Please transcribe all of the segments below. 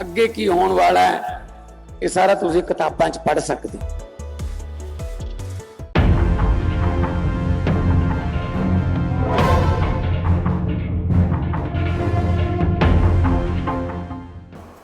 ਅੱਗੇ ਕੀ ਹੋਣ ਵਾਲਾ ਹੈ, ਇਹ ਸਾਰਾ ਤੁਸੀਂ ਕਿਤਾਬਾਂ 'ਚ ਪੜ੍ਹ ਸਕਦੇ ਹੋ।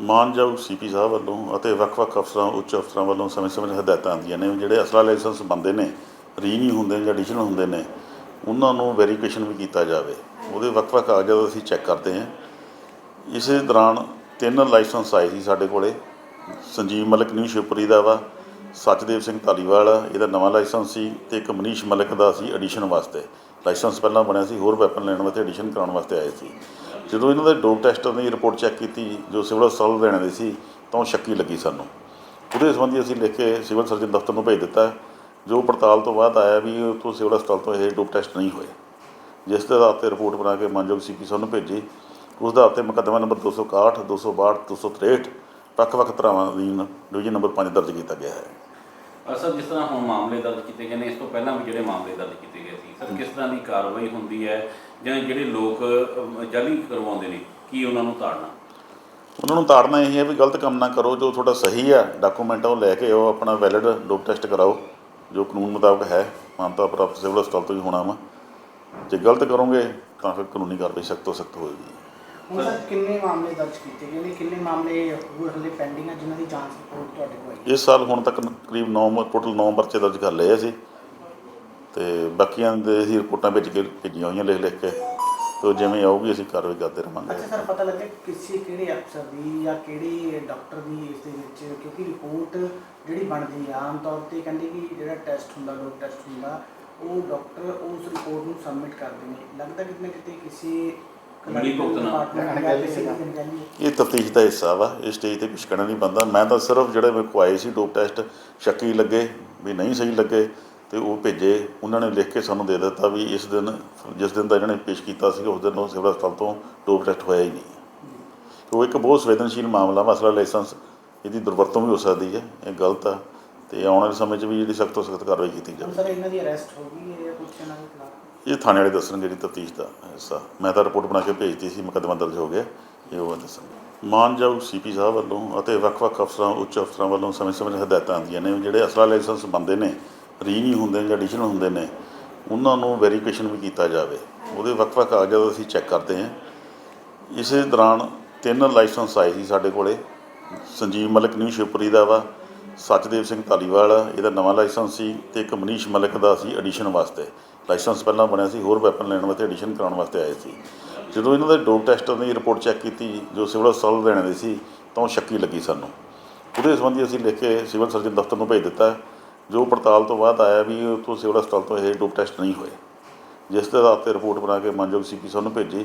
ਮਾਨਯੋਗ ਸੀਪੀ ਸਾਹਿਬ ਵੱਲੋਂ ਅਤੇ ਵੱਖ-ਵੱਖ ਅਫਸਰਾਂ, ਉੱਚ ਅਫਸਰਾਂ ਵੱਲੋਂ ਸਮੇਂ-ਸਮੇਂ ਹਦਾਇਤਾਂ ਆਉਂਦੀਆਂ ਨੇ, ਜਿਹੜੇ ਅਸਲਾ ਲਾਇਸੈਂਸ ਬੰਦੇ ਨੇ ਰੀਨਿਊ ਹੁੰਦੇ ਨੇ ਜਾਂ ਐਡੀਸ਼ਨਲ ਹੁੰਦੇ ਨੇ, ਉਹਨਾਂ ਨੂੰ ਵੈਰੀਫਿਕੇਸ਼ਨ ਵੀ ਕੀਤਾ ਜਾਵੇ ਉਹਦੇ ਵੱਖ-ਵੱਖ ਕਾਗਜ਼ਾਤ ਅਸੀਂ ਚੈੱਕ ਕਰਦੇ ਹਾਂ ਇਸੇ ਦੌਰਾਨ ਤਿੰਨ ਲਾਇਸੈਂਸ ਆਏ ਸੀ ਸਾਡੇ ਕੋਲੇ। ਸੰਜੀਵ ਮਲਕ, ਨਿਊ ਸ਼ਿਵਪੁਰੀ ਦਾ ਵਾ। ਸਚਦੇਵ ਸਿੰਘ ਧਾਲੀਵਾਲ, ਇਹਦਾ ਨਵਾਂ ਲਾਇਸੈਂਸ ਸੀ ਤੇ ਇੱਕ ਮਨੀਸ਼ ਮਲਕ ਦਾ ਸੀ ਐਡੀਸ਼ਨ ਵਾਸਤੇ। ਲਾਇਸੈਂਸ ਪਹਿਲਾਂ ਬਣਿਆ ਸੀ, ਹੋਰ ਵੈਪਨ ਲੈਣ ਵਾਸਤੇ ਐਡੀਸ਼ਨ ਕਰਾਉਣ ਵਾਸਤੇ ਆਏ ਸੀ। ਜਦੋਂ ਇਹਨਾਂ ਦੇ ਡੋਪ ਟੈਸਟਾਂ ਦੀ ਰਿਪੋਰਟ ਚੈੱਕ ਕੀਤੀ, ਜੋ ਸਿਵਲ ਹਸਪਤਾਲ ਲੁਧਿਆਣੇ ਦੀ ਸੀ, ਤਾਂ ਉਹ ਸ਼ੱਕੀ ਲੱਗੀ ਸਾਨੂੰ। ਉਹਦੇ ਸੰਬੰਧੀ ਅਸੀਂ ਲਿਖ ਕੇ ਸਿਵਲ ਸਰਜਨ ਦਫ਼ਤਰ ਨੂੰ ਭੇਜ ਦਿੱਤਾ, ਜੋ ਪੜਤਾਲ ਤੋਂ ਬਾਅਦ ਆਇਆ ਵੀ ਉੱਥੋਂ ਸਿਵਲ ਹਸਪਤਾਲ ਤੋਂ ਇਹ ਡੋਪ ਟੈਸਟ ਨਹੀਂ ਹੋਏ। ਜਿਸ ਦੇ ਆਧਾਰ ਤੇ ਰਿਪੋਰਟ ਬਣਾ ਕੇ ਮਾਨਯੋਗ ਸੀਪੀ ਸਾਹਿਬ ਨੂੰ ਭੇਜੀ। ਉਸ ਦੇ ਆਧਾਰ ਤੇ ਮੁਕੱਦਮਾ ਨੰਬਰ 261 262 263 ਵੱਖ-ਵੱਖ ਧਾਰਾਵਾਂ ਅਧੀਨ ਡਿਵੀਜ਼ਨ ਨੰਬਰ 5 ਦਰਜ ਕੀਤਾ ਗਿਆ ਹੈ। ਸਰ ਜਿਸ ਤਰ੍ਹਾਂ ਹੁਣ ਮਾਮਲੇ ਦਰਜ ਕੀਤੇ ਗਏ ਨੇ ਇਸ ਤੋਂ ਪਹਿਲਾਂ ਵੀ ਜਿਹੜੇ ਮਾਮਲੇ ਦਰਜ ਕੀਤੇ ਗਏ ਸੀ ਸਰ ਕਿਸ ਤਰ੍ਹਾਂ ਦੀ ਕਾਰਵਾਈ ਹੁੰਦੀ ਹੈ ਜਾਂ ਜਿਹੜੇ ਲੋਕ ਜਾਲੀ ਕਰਵਾਉਂਦੇ ਨੇ ਕੀ ਉਹਨਾਂ ਨੂੰ ਤਾੜਨਾ? ਉਹਨਾਂ ਨੂੰ ਤਾੜਨਾ ਇਹ ਹੈ ਵੀ ਗਲਤ ਕੰਮ ਨਾ ਕਰੋ ਜੋ ਤੁਹਾਡਾ ਸਹੀ ਆ ਡਾਕੂਮੈਂਟ ਉਹ ਲੈ ਕੇ ਆਓ ਆਪਣਾ ਵੈਲਿਡ ਡੋਪ ਟੈਸਟ ਕਰਾਓ ਜੋ ਕਾਨੂੰਨ ਮੁਤਾਬਕ ਹੈ ਮਾਨਤਾ ਪ੍ਰਾਪਤ ਸਿਵਲ ਹਸਪਤਾਲ ਤੋਂ ਹੀ ਹੋਣਾ ਵਾ। ਜੇ ਗਲਤ ਕਰੋਗੇ ਤਾਂ ਫਿਰ ਕਾਨੂੰਨੀ ਕਾਰਵਾਈ ਸਖਤ ਤੋਂ ਸਖਤ ਹੋਏਗੀ। ਹੁਣ ਸਰ ਕਿੰਨੇ ਮਾਮਲੇ ਦਰਜ ਕੀਤੇ ਗਏ ਨੇ? ਕਿੰਨੇ ਮਾਮਲੇ ਹੋਰ ਹਲੇ ਪੈਂਡਿੰਗ ਹੈ ਜਿਨ੍ਹਾਂ ਦੀ ਜਾਂਚ ਰਿਪੋਰਟ ਤੁਹਾਡੇ ਕੋਲ ਆਈ ਇਸ ਸਾਲ ਹੁਣ ਤੱਕ ਕਰੀਬ 9 ਟੋਟਲ 9 ਪਰਚੇ ਦਰਜ ਕਰ ਲਏ ਅਸੀਂ। ਤੇ ਬਾਕੀਆਂ ਦੇ ਅਸੀਂ ਰਿਪੋਰਟਾਂ ਵਿੱਚ ਕੇ ਭੇਜੀਆਂ ਹੋਈਆਂ ਲਿਖ ਲਿਖ ਕੇ। ਤੇ ਜਿਵੇਂ ਆਊਗੀ ਅਸੀਂ ਕਾਰਵਾਈ ਕਰਦੇ ਰਹਾਂਗੇ ਅੱਛਾ ਸਰ ਪਤਾ ਲੱਗਾ ਕਿਸੇ ਕਿਹੜੇ ਅਫਸਰ ਦੀ ਜਾਂ ਕਿਹੜੇ ਡਾਕਟਰ ਦੀ ਇਸ ਦੇ ਵਿੱਚ ਕਿਉਂਕਿ ਰਿਪੋਰਟ ਜਿਹੜੀ ਬਣਦੀ ਆ ਆਮ ਤੌਰ ਤੇ ਕਹਿੰਦੇ ਕਿ ਜਿਹੜਾ ਟੈਸਟ ਹੁੰਦਾ ਡੋਪ ਟੈਸਟ ਹੁੰਦਾ ਉਹ ਡਾਕਟਰ ਉਸ ਰਿਪੋਰਟ ਨੂੰ ਸਬਮਿਟ ਕਰਦੇ ਨੇ। ਲੱਗਦਾ ਕਿਤੇ ਨਾ ਕਿਤੇ ਕਿਸੇ ਭੁਗਤਣਾ। ਇਹ ਤਫਤੀਸ਼ ਦਾ ਹਿੱਸਾ ਵਾ ਇਸ ਸਟੇਜ ਤੇ ਕੁਝ ਕਹਿਣਾ ਨਹੀਂ ਬੰਦਾ ਮੈਂ ਤਾਂ ਸਿਰਫ ਜਿਹੜੇ ਮੇਰੇ ਕੋਲ ਆਏ ਸੀ ਡੋਪ ਟੈਸਟ ਸ਼ੱਕੀ ਲੱਗੇ ਵੀ ਨਹੀਂ ਸਹੀ ਲੱਗੇ ਤੇ ਉਹ ਭੇਜੇ। ਉਹਨਾਂ ਨੇ ਲਿਖ ਕੇ ਸਾਨੂੰ ਦੇ ਦਿੱਤਾ ਵੀ ਇਸ ਦਿਨ ਜਿਸ ਦਿਨ ਦਾ ਇਹਨਾਂ ਨੇ ਪੇਸ਼ ਕੀਤਾ ਸੀ ਉਸ ਦਿਨ ਉਹ ਸਿਵਲ ਹਸਪਤਾਲ ਤੋਂ ਡੋਪ ਟੈਸਟ ਹੋਇਆ ਹੀ ਨਹੀਂ। ਉਹ ਇੱਕ ਬਹੁਤ ਸੰਵੇਦਨਸ਼ੀਲ ਮਾਮਲਾ ਮਸਲਾ ਲਾਇਸੈਂਸ ਇਹਦੀ ਦੁਰਵਰਤੋਂ ਵੀ ਹੋ ਸਕਦੀ ਹੈ ਇਹ ਗਲਤ ਆ। ਤੇ ਆਉਣ ਵਾਲੇ ਸਮੇਂ 'ਚ ਵੀ ਜਿਹੜੀ ਸਖਤ ਤੋਂ ਸਖਤ ਕਾਰਵਾਈ ਕੀਤੀ ਜਾਵੇ। ਸਰ ਇਹਨਾਂ ਦੀ ਅਰੈਸਟ ਹੋ ਗਈ ਹੈ ਜਾਂ ਕੁਛ ਇਹਨਾਂ ਦੇ ਖਿਲਾਫ? ਇਹ ਥਾਣੇ ਵਾਲੇ ਦੱਸਣਗੇ ਜੀ ਤਫਤੀਸ਼ ਦਾ ਹਿੱਸਾ। ਮੈਂ ਤਾਂ ਰਿਪੋਰਟ ਬਣਾ ਕੇ ਭੇਜਤੀ ਸੀ, ਮੁਕੱਦਮਾ ਦਰਜ ਹੋ ਗਿਆ। ਇਹ ਉਹ ਦੱਸਣਗੇ ਮਾਨਯੋਗ ਸੀਪੀ ਸਾਹਿਬ ਵੱਲੋਂ ਅਤੇ ਵੱਖ-ਵੱਖ ਅਫਸਰਾਂ, ਉੱਚ ਅਫਸਰਾਂ ਵੱਲੋਂ ਸਮੇਂ-ਸਮੇਂ ਹਦਾਇਤਾਂ ਆਉਂਦੀਆਂ ਨੇ। ਜਿਹੜੇ ਅਸਲਾ ਲਾਇਸੈਂਸ ਬੰਦੇ ਨੇ ਰੀਨਿਊ ਹੁੰਦੇ ਨੇ ਜਾਂ ਐਡੀਸ਼ਨਲ ਹੁੰਦੇ ਨੇ, ਉਹਨਾਂ ਨੂੰ ਵੈਰੀਫਿਕੇਸ਼ਨ ਵੀ ਕੀਤਾ ਜਾਵੇ। ਉਹਦੇ ਵੱਖ-ਵੱਖ ਕਾਗਜ਼ਾਤ ਅਸੀਂ ਚੈੱਕ ਕਰਦੇ ਹਾਂ। ਇਸੇ ਦੌਰਾਨ ਤਿੰਨ ਲਾਇਸੈਂਸ ਆਏ ਸੀ ਸਾਡੇ ਕੋਲੇ। ਸੰਜੀਵ ਮਲਕ, ਨਿਊ ਸ਼ਿਵਪੁਰੀ ਦਾ ਵਾ। ਸਚਦੇਵ ਸਿੰਘ ਧਾਲੀਵਾਲ, ਇਹਦਾ ਨਵਾਂ ਲਾਇਸੈਂਸ ਸੀ ਤੇ ਇੱਕ ਮਨੀਸ਼ ਮਲਕ ਦਾ ਸੀ ਐਡੀਸ਼ਨ ਵਾਸਤੇ। ਲਾਇਸੈਂਸ ਪਹਿਲਾਂ ਬਣਿਆ ਸੀ, ਹੋਰ ਵੈਪਨ ਲੈਣ ਵਾਸਤੇ ਐਡੀਸ਼ਨ ਕਰਾਉਣ ਵਾਸਤੇ ਆਏ ਸੀ। ਜਦੋਂ ਇਹਨਾਂ ਦੇ ਡੋਪ ਟੈਸਟਾਂ ਦੀ ਰਿਪੋਰਟ ਚੈੱਕ ਕੀਤੀ, ਜੋ ਸਿਵਲ ਹਸਪਤਾਲ ਲੁਧਿਆਣੇ ਦੇ ਸੀ, ਤਾਂ ਉਹ ਸ਼ੱਕੀ ਲੱਗੀ ਸਾਨੂੰ। ਉਹਦੇ ਸੰਬੰਧੀ ਅਸੀਂ ਲਿਖ ਕੇ ਸਿਵਲ ਸਰਜਨ ਦਫ਼ਤਰ ਨੂੰ ਭੇਜ ਦਿੱਤਾ, ਜੋ ਪੜਤਾਲ ਤੋਂ ਬਾਅਦ ਆਇਆ ਵੀ ਉੱਥੋਂ ਸਿਵਲ ਹਸਪਤਾਲ ਤੋਂ ਇਹ ਡੋਪ ਟੈਸਟ ਨਹੀਂ ਹੋਏ। ਜਿਸ ਦੇ ਆਧਾਰ ਤੇ ਰਿਪੋਰਟ ਬਣਾ ਕੇ ਮਾਨਯੋਗ ਸੀਪੀ ਸਾਹਿਬ ਨੂੰ ਭੇਜੀ।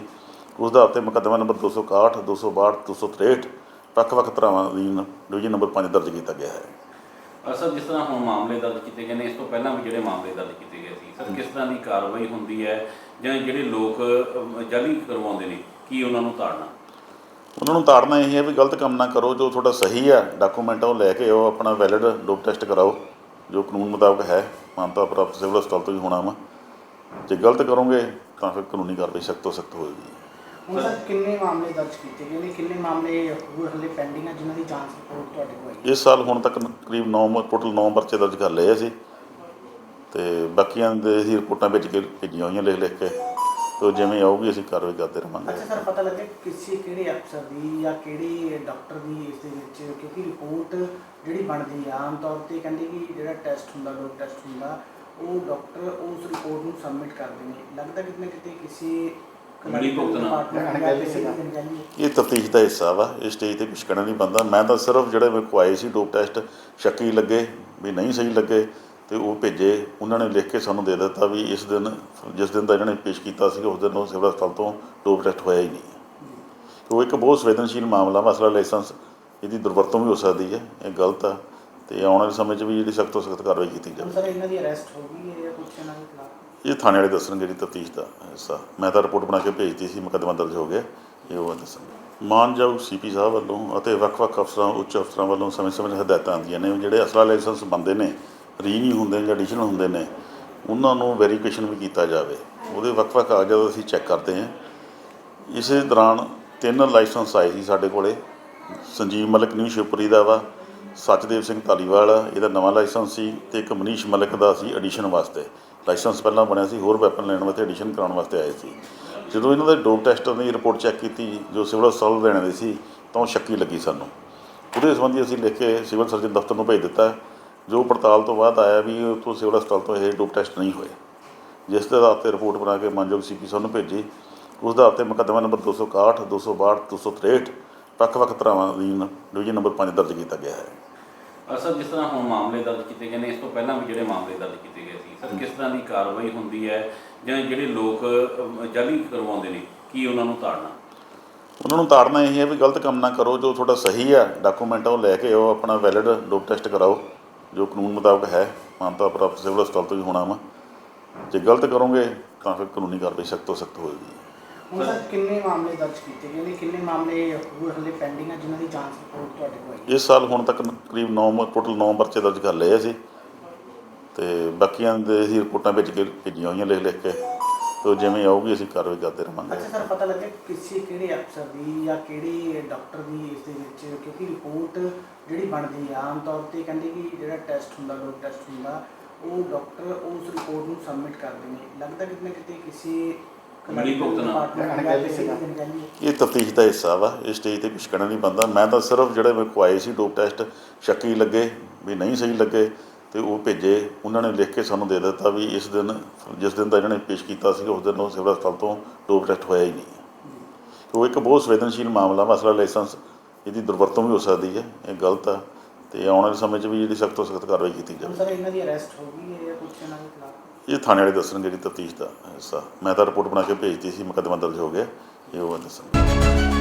ਉਸ ਦੇ ਆਧਾਰ ਤੇ ਮੁਕੱਦਮਾ ਨੰਬਰ 261 262 263 ਵੱਖ-ਵੱਖ ਧਾਰਾਵਾਂ ਅਧੀਨ ਡਿਵੀਜ਼ਨ ਨੰਬਰ 5 ਦਰਜ ਕੀਤਾ ਗਿਆ ਹੈ। ਸਰ ਜਿਸ ਤਰ੍ਹਾਂ ਹੁਣ ਮਾਮਲੇ ਦਰਜ ਕੀਤੇ ਗਏ ਨੇ ਇਸ ਤੋਂ ਪਹਿਲਾਂ ਵੀ ਜਿਹੜੇ ਮਾਮਲੇ ਦਰਜ ਕੀਤੇ ਗਏ ਸੀ। ਸਰ ਕਿਸ ਤਰ੍ਹਾਂ ਦੀ ਕਾਰਵਾਈ ਹੁੰਦੀ ਹੈ ਜਾਂ ਜਿਹੜੇ ਲੋਕ ਅਮ, ਜਾਲੀ ਕਰਵਾਉਂਦੇ ਨੇ ਕੀ ਉਹਨਾਂ ਨੂੰ ਤਾੜਨਾ? ਉਹਨਾਂ ਨੂੰ ਤਾੜਨਾ ਇਹ ਹੈ ਵੀ ਗਲਤ ਕੰਮ ਨਾ ਕਰੋ ਜੋ ਤੁਹਾਡਾ ਸਹੀ ਆ ਡਾਕੂਮੈਂਟ ਉਹ ਲੈ ਕੇ ਆਓ ਆਪਣਾ ਵੈਲਿਡ ਡੋਪ ਟੈਸਟ ਕਰਾਓ ਜੋ ਕਾਨੂੰਨ ਮੁਤਾਬਕ ਹੈ ਮਾਨਤਾ ਪ੍ਰਾਪਤ ਸਿਵਲ ਹਸਪਤਾਲ ਤੋਂ ਹੀ ਹੋਣਾ ਵਾ। ਜੇ ਗਲਤ ਕਰੋਗੇ ਤਾਂ ਫਿਰ ਕਾਨੂੰਨੀ ਕਾਰਵਾਈ ਸਖਤ ਤੋਂ ਸਖਤ ਹੋਵੇਗੀ ਹੁਣ ਸਰ ਕਿੰਨੇ ਮਾਮਲੇ ਦਰਜ ਕੀਤੇ ਗਏ ਨੇ? ਕਿੰਨੇ ਮਾਮਲੇ ਹੋਰ ਹਲੇ ਪੈਂਡਿੰਗ ਆ ਜਿਨ੍ਹਾਂ ਦੀ ਜਾਂਚ ਰਿਪੋਰਟ ਤੁਹਾਡੇ ਕੋਲ ਆਈ? ਇਸ ਸਾਲ ਹੁਣ ਤੱਕ ਕਰੀਬ 9 ਟੋਟਲ 9 ਪਰਚੇ ਦਰਜ ਕਰ ਲਏ ਅਸੀਂ। ਤੇ ਬਾਕੀਆਂ ਦੇ ਅਸੀਂ ਰਿਪੋਰਟਾਂ ਵਿੱਚ ਕੇ ਭੇਜੀਆਂ ਹੋਈਆਂ ਲਿਖ ਲਿਖ ਕੇ। ਤੇ ਜਿਵੇਂ ਆਊਗੀ ਅਸੀਂ ਕਾਰਵਾਈ ਕਰਦੇ ਰਹਾਂਗੇ ਅੱਛਾ ਸਰ ਪਤਾ ਲੱਗੇ ਕਿਸੇ ਕਿਹੜੇ ਅਫਸਰ ਦੀ ਜਾਂ ਕਿਹੜੇ ਡਾਕਟਰ ਦੀ ਇਸ ਦੇ ਵਿੱਚ ਕਿਉਂਕਿ ਰਿਪੋਰਟ ਜਿਹੜੀ ਬਣਦੀ ਆ ਆਮ ਤੌਰ ਤੇ ਕਹਿੰਦੇ ਕਿ ਜਿਹੜਾ ਟੈਸਟ ਹੁੰਦਾ ਡੋਪ ਟੈਸਟ ਹੁੰਦਾ ਉਹ ਡਾਕਟਰ ਉਸ ਰਿਪੋਰਟ ਨੂੰ ਸਬਮਿਟ ਕਰਦੇ ਨੇ। ਲੱਗਦਾ ਕਿਤੇ ਨਾ ਕਿਤੇ ਕਿਸੇ ਮਿਲੀ। ਇਹ ਤਫਤੀਸ਼ ਦਾ ਹਿੱਸਾ ਵਾ ਇਸ ਸਟੇਜ ਤੇ ਕੁਝ ਕਹਿਣਾ ਨਹੀਂ ਬੰਦਾ ਮੈਂ ਤਾਂ ਸਿਰਫ ਜਿਹੜੇ ਮੇਰੇ ਕੋਲ ਆਏ ਸੀ ਡੋਪ ਟੈਸਟ ਸ਼ੱਕੀ ਲੱਗੇ ਵੀ ਨਹੀਂ ਸਹੀ ਲੱਗੇ ਤੇ ਉਹ ਭੇਜੇ। ਉਹਨਾਂ ਨੇ ਲਿਖ ਕੇ ਸਾਨੂੰ ਦੇ ਦਿੱਤਾ ਵੀ ਇਸ ਦਿਨ ਜਿਸ ਦਿਨ ਦਾ ਇਹਨਾਂ ਨੇ ਪੇਸ਼ ਕੀਤਾ ਸੀ ਉਸ ਦਿਨ ਉਹ ਸਿਵਲ ਹਸਪਤਾਲ ਤੋਂ ਡੋਪ ਟੈਸਟ ਹੋਇਆ ਹੀ ਨਹੀਂ। ਤੇ ਉਹ ਇੱਕ ਬਹੁਤ ਸੰਵੇਦਨਸ਼ੀਲ ਮਾਮਲਾ ਮਸਲਾ ਲਾਇਸੈਂਸ ਇਹਦੀ ਦੁਰਵਰਤੋਂ ਵੀ ਹੋ ਸਕਦੀ ਹੈ ਇਹ ਗਲਤ ਆ। ਤੇ ਆਉਣ ਵਾਲੇ ਸਮੇਂ 'ਚ ਵੀ ਜਿਹੜੀ ਸਖਤ ਤੋਂ ਸਖਤ ਕਾਰਵਾਈ ਕੀਤੀ ਜਾਵੇ। ਸਰ ਇਹਨਾਂ ਦੀ ਅਰੈਸਟ ਹੋ ਗਈ ਹੈ ਜਾਂ ਕੁਛ ਇਹਨਾਂ ਦੇ ਖਿਲਾਫ? ਇਹ ਥਾਣੇ ਵਾਲੇ ਦੱਸਣਗੇ ਜਿਹੜੀ ਤਫਤੀਸ਼ ਦਾ ਹਿੱਸਾ। ਮੈਂ ਤਾਂ ਰਿਪੋਰਟ ਬਣਾ ਕੇ ਭੇਜਤੀ ਸੀ, ਮੁਕੱਦਮਾ ਦਰਜ ਹੋ ਗਿਆ। ਇਹ ਉਹ ਦੱਸਣਗੇ ਮਾਨਯੋਗ ਸੀਪੀ ਸਾਹਿਬ ਵੱਲੋਂ ਅਤੇ ਵੱਖ-ਵੱਖ ਅਫਸਰਾਂ, ਉੱਚ ਅਫਸਰਾਂ ਵੱਲੋਂ ਸਮੇਂ-ਸਮੇਂ ਤੇ ਹਦਾਇਤਾਂ ਆਉਂਦੀਆਂ ਨੇ। ਜਿਹੜੇ ਅਸਲਾ ਲਾਇਸੈਂਸ ਬੰਦੇ ਨੇ ਰੀਨਿਊ ਹੁੰਦੇ ਨੇ ਜਾਂ ਐਡੀਸ਼ਨਲ ਹੁੰਦੇ ਨੇ, ਉਹਨਾਂ ਨੂੰ ਵੈਰੀਫਿਕੇਸ਼ਨ ਵੀ ਕੀਤਾ ਜਾਵੇ। ਉਹਦੇ ਵੱਖ-ਵੱਖ ਕਾਗਜ਼ਾਤ ਅਸੀਂ ਚੈੱਕ ਕਰਦੇ ਹਾਂ। ਇਸੇ ਦੌਰਾਨ ਤਿੰਨ ਲਾਇਸੈਂਸ ਆਏ ਸੀ ਸਾਡੇ ਕੋਲੇ। ਸੰਜੀਵ ਮਲਕ, ਨਿਊ ਸ਼ਿਵਪੁਰੀ ਦਾ ਵਾ, ਸਚਦੇਵ ਸਿੰਘ ਧਾਲੀਵਾਲ, ਇਹਦਾ ਨਵਾਂ ਲਾਇਸੈਂਸ ਸੀ ਤੇ ਇੱਕ ਮਨੀਸ਼ ਮਲਕ ਦਾ ਸੀ ਐਡੀਸ਼ਨ ਵਾਸਤੇ। ਲਾਇਸੈਂਸ ਪਹਿਲਾਂ ਬਣਿਆ ਸੀ, ਹੋਰ ਵੈਪਨ ਲੈਣ ਵਾਸਤੇ ਐਡੀਸ਼ਨ ਕਰਾਉਣ ਵਾਸਤੇ ਆਏ ਸੀ। ਜਦੋਂ ਇਹਨਾਂ ਦੇ ਡੋਪ ਟੈਸਟ ਦੀ ਰਿਪੋਰਟ ਚੈੱਕ ਕੀਤੀ, ਜੋ ਸਿਵਲ ਹਸਪਤਾਲ ਦੇਣ ਦੀ ਸੀ, ਤਾਂ ਉਹ ਸ਼ੱਕੀ ਲੱਗੀ ਸਾਨੂੰ। ਉਹਦੇ ਸੰਬੰਧੀ ਅਸੀਂ ਲਿਖ ਕੇ ਸਿਵਲ ਸਰਜਨ ਦਫ਼ਤਰ ਨੂੰ ਭੇਜ ਦਿੱਤਾ, ਜੋ ਪੜਤਾਲ ਤੋਂ ਬਾਅਦ ਆਇਆ ਵੀ ਉੱਥੋਂ ਸਿਵਲ ਹਸਪਤਾਲ ਤੋਂ ਇਹ ਡੋਪ ਟੈਸਟ ਨਹੀਂ ਹੋਏ। ਜਿਸ ਦੇ ਆਧਾਰ ਤੇ ਰਿਪੋਰਟ ਬਣਾ ਕੇ ਮਾਨਯੋਗ ਸੀਪੀ ਸਾਹਿਬ ਨੂੰ ਭੇਜੀ। ਉਸ ਦਾ ਤੇ ਮੁਕੱਦਮਾ ਨੰਬਰ 261 262 263 ਵੱਖ-ਵੱਖ ਤਰ੍ਹਾਂ ਅਧੀਨ ਡਿਵੀਜ਼ਨ ਨੰਬਰ 5 ਦਰਜ ਕੀਤਾ ਗਿਆ ਹੈ। ਸਰ, ਜਿਸ ਤਰ੍ਹਾਂ ਹੁਣ ਮਾਮਲੇ ਦਰਜ ਕੀਤੇ ਗਏ ਨੇ, ਇਸ ਤੋਂ ਪਹਿਲਾਂ ਵੀ ਜਿਹੜੇ ਮਾਮਲੇ ਦਰਜ ਕੀਤੇ ਗਏ ਸੀ। ਸਰ, ਕਿਸ ਤਰ੍ਹਾਂ ਦੀ ਕਾਰਵਾਈ ਹੁੰਦੀ ਹੈ ਜਾਂ ਜਿਹੜੇ ਲੋਕ ਜਾਲੀ ਕਰਵਾਉਂਦੇ ਨੇ, ਕੀ ਉਹਨਾਂ ਨੂੰ ਤਾੜਨਾ? ਉਹਨਾਂ ਨੂੰ ਤਾੜਨਾ ਇਹ ਹੈ ਵੀ ਗਲਤ ਕੰਮ ਨਾ ਕਰੋ, ਜੋ ਤੁਹਾਡਾ ਸਹੀ ਆ ਡਾਕੂਮੈਂਟ ਉਹ ਲੈ ਕੇ ਆਓ, ਆਪਣਾ ਵੈਲਿਡ ਡੋਪ ਟੈਸਟ ਕਰਾਓ, ਜੋ ਕਾਨੂੰਨ ਮੁਤਾਬਕ ਹੈ, ਮਾਨਤਾ ਪ੍ਰਾਪਤ ਸਿਵਲ ਹਸਪਤਾਲ ਤੋਂ ਹੀ ਹੋਣਾ ਵਾ। ਜੇ ਗਲਤ ਕਰੋਗੇ, ਤਾਂ ਫਿਰ ਕਾਨੂੰਨੀ ਕਾਰਵਾਈ ਸਖਤ ਤੋਂ ਸਖਤ ਹੋਏਗੀ। ਹੁਣ ਸਰ ਕਿੰਨੇ ਮਾਮਲੇ ਦਰਜ ਕੀਤੇ ਗਏ ਨੇ? ਕਿੰਨੇ ਮਾਮਲੇ ਹੋਰ ਹਲੇ ਪੈਂਡਿੰਗ ਆ ਜਿਨ੍ਹਾਂ ਦੀ ਜਾਂਚ ਰਿਪੋਰਟ ਤੁਹਾਡੇ ਕੋਲ ਆਈ? ਇਸ ਸਾਲ ਹੁਣ ਤੱਕ ਕਰੀਬ 9 ਟੋਟਲ 9 ਪਰਚੇ ਦਰਜ ਕਰ ਲਏ ਅਸੀਂ। ਤੇ ਬਾਕੀਆਂ ਦੇ ਅਸੀਂ ਰਿਪੋਰਟਾਂ ਵਿੱਚ ਕੇ ਭੇਜੀਆਂ ਹੋਈਆਂ ਲਿਖ ਲਿਖ ਕੇ। ਤੇ ਜਿਵੇਂ ਆਊਗੀ ਅਸੀਂ ਕਾਰਵਾਈ ਕਰਦੇ ਰਹਾਂਗੇ ਅੱਛਾ ਸਰ ਪਤਾ ਲੱਗੇ ਕਿਸੇ ਕਿਹੜੇ ਅਫਸਰ ਦੀ ਜਾਂ ਕਿਹੜੇ ਡਾਕਟਰ ਦੀ ਇਸ ਦੇ ਵਿੱਚ ਕਿਉਂਕਿ ਰਿਪੋਰਟ ਜਿਹੜੀ ਬਣਦੀ ਆ ਆਮ ਤੌਰ ਤੇ ਕਹਿੰਦੇ ਕਿ ਜਿਹੜਾ ਟੈਸਟ ਹੁੰਦਾ ਡੋਪ ਟੈਸਟ ਹੁੰਦਾ ਉਹ ਡਾਕਟਰ ਉਸ ਰਿਪੋਰਟ ਨੂੰ ਸਬਮਿਟ ਕਰਦੇ ਨੇ। ਲੱਗਦਾ ਕਿਤੇ ਨਾ ਕਿਤੇ ਕਿਸੇ ਮਿਲੀ। ਇਹ ਤਫਤੀਸ਼ ਦਾ ਹਿੱਸਾ ਵਾ ਇਸ ਸਟੇਜ ਤੇ ਕੁਝ ਕਹਿਣਾ ਨਹੀਂ ਬੰਦਾ ਮੈਂ ਤਾਂ ਸਿਰਫ ਜਿਹੜੇ ਮੇਰੇ ਆਏ ਸੀ ਡੋਪ ਟੈਸਟ ਸ਼ੱਕੀ ਲੱਗੇ ਵੀ ਨਹੀਂ ਸਹੀ ਲੱਗੇ ਤੇ ਉਹ ਭੇਜੇ। ਉਹਨਾਂ ਨੇ ਲਿਖ ਕੇ ਸਾਨੂੰ ਦੇ ਦਿੱਤਾ ਵੀ ਇਸ ਦਿਨ ਜਿਸ ਦਿਨ ਦਾ ਇਹਨਾਂ ਨੇ ਪੇਸ਼ ਕੀਤਾ ਸੀ ਉਸ ਦਿਨ ਉਹ ਸਿਵਲ ਹਸਪਤਾਲ ਤੋਂ ਡੋਪ ਟੈਸਟ ਹੋਇਆ ਹੀ ਨਹੀਂ। ਤੇ ਉਹ ਇੱਕ ਬਹੁਤ ਸੰਵੇਦਨਸ਼ੀਲ ਮਾਮਲਾ ਮਸਲਾ ਲਾਇਸੈਂਸ ਇਹਦੀ ਦੁਰਵਰਤੋਂ ਵੀ ਹੋ ਸਕਦੀ ਹੈ ਇਹ ਗਲਤ ਆ। ਤੇ ਆਉਣ ਵਾਲੇ ਸਮੇਂ 'ਚ ਵੀ ਜਿਹੜੀ ਸਖਤ ਤੋਂ ਸਖਤ ਕਾਰਵਾਈ ਕੀਤੀ ਜਾਵੇ। ਸਰ ਇਹਨਾਂ ਦੀ ਅਰੈਸਟ ਹੋ ਗਈ ਹੈ ਜਾਂ ਕੁਛ ਇਹਨਾਂ ਦੇ ਖਿਲਾਫ ਇਹ ਥਾਣੇ ਵਾਲੇ ਦੱਸਣਗੇ ਜਿਹੜੀ ਤਫਤੀਸ਼ ਦਾ ਹਿੱਸਾ। ਮੈਂ ਤਾਂ ਰਿਪੋਰਟ ਬਣਾ ਕੇ ਭੇਜਤੀ ਸੀ, ਮੁਕੱਦਮਾ ਦਰਜ ਹੋ ਗਿਆ। ਇਹ ਉਹ ਦੱਸਣਗੇ